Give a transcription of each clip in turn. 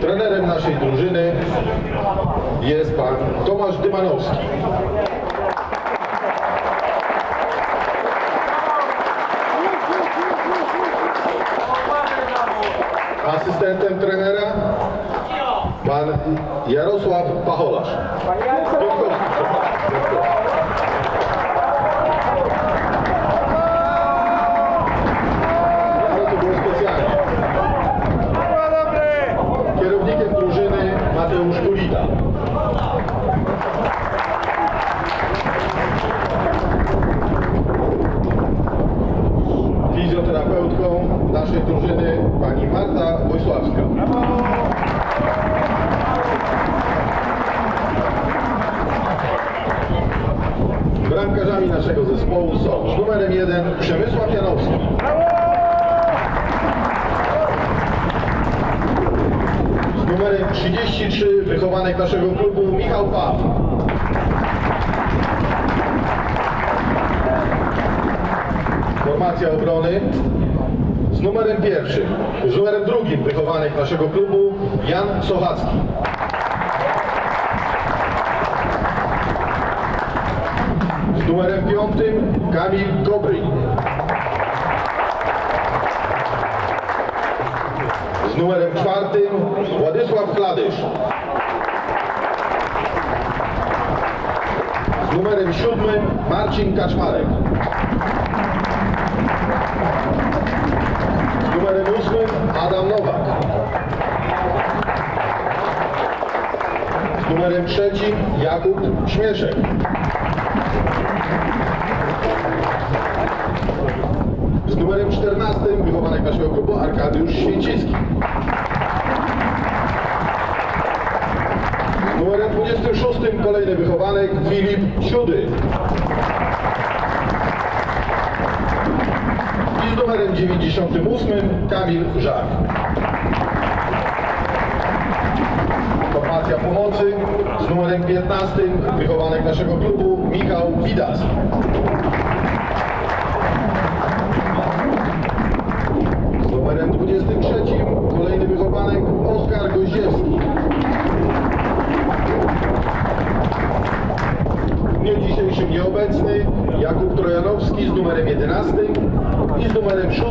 Trenerem naszej drużyny jest pan Tomasz Dymanowski. Asystentem trenera pan Jarosław Pacholarz. Mateusz Kulita. Fizjoterapeutką naszej drużyny pani Marta Wojsławska. Bramkarzami naszego zespołu są z numerem 1 Przemysław Janowski. Z numerem 33 wychowanek naszego klubu Michał Paw. Formacja obrony z numerem pierwszym, z numerem drugim wychowanek naszego klubu Jan Sochacki. Z numerem piątym Kamil Gobryń. Numerem czwartym Władysław Kladysz. Z numerem siódmym Marcin Kaczmarek. Z numerem ósmym Adam Nowak. Z numerem trzecim Jakub Śmieszek. Z numerem 14 wychowanek naszego klubu Arkadiusz Święcicki. Z numerem 26 kolejny wychowanek Filip Siudy. I z numerem 98 Kamil Żak. Formacja pomocy z numerem 15 wychowanek naszego klubu Michał Widas. Z numerem 23 kolejny wychowanek Oskar Goździewski. W dniu dzisiejszym nieobecny Jakub Trojanowski z numerem 11 i z numerem 6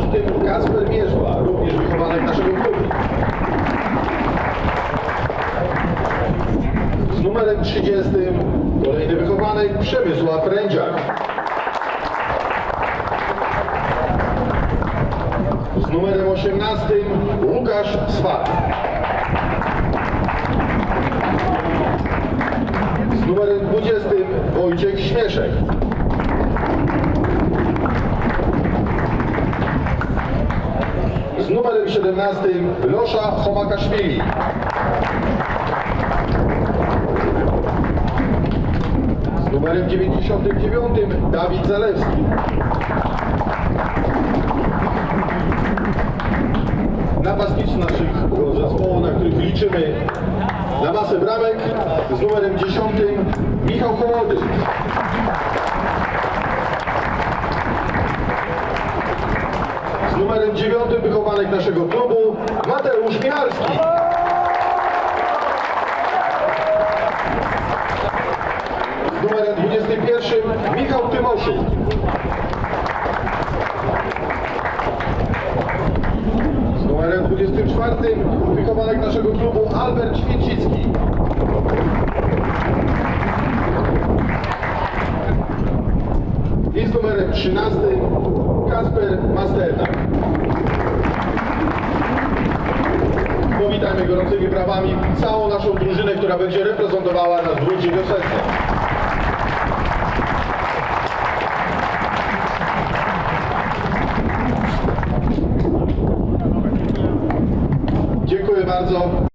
Kasper Mierzwa, również wychowanek naszego klubu. Z numerem 30 kolejny wychowanek Przemysław Rędziak. Z numerem 18 Łukasz Swat. 20 Wojciech Śmieszek. Z numerem 17 Losza Chomakaszwili. Z numerem 99 Dawid Zalewski. Z numerem 9 wychowanek naszego klubu Mateusz Miarski. Z numerem 21 Michał Tymoszyk. Z numerem 24 wychowanek naszego klubu Albert Święcicki. I z numerem 13 Kasper Masternak. Powitajmy gorącymi brawami całą naszą drużynę, która będzie reprezentowała nas w rundzie wiosennej. Dziękuję bardzo.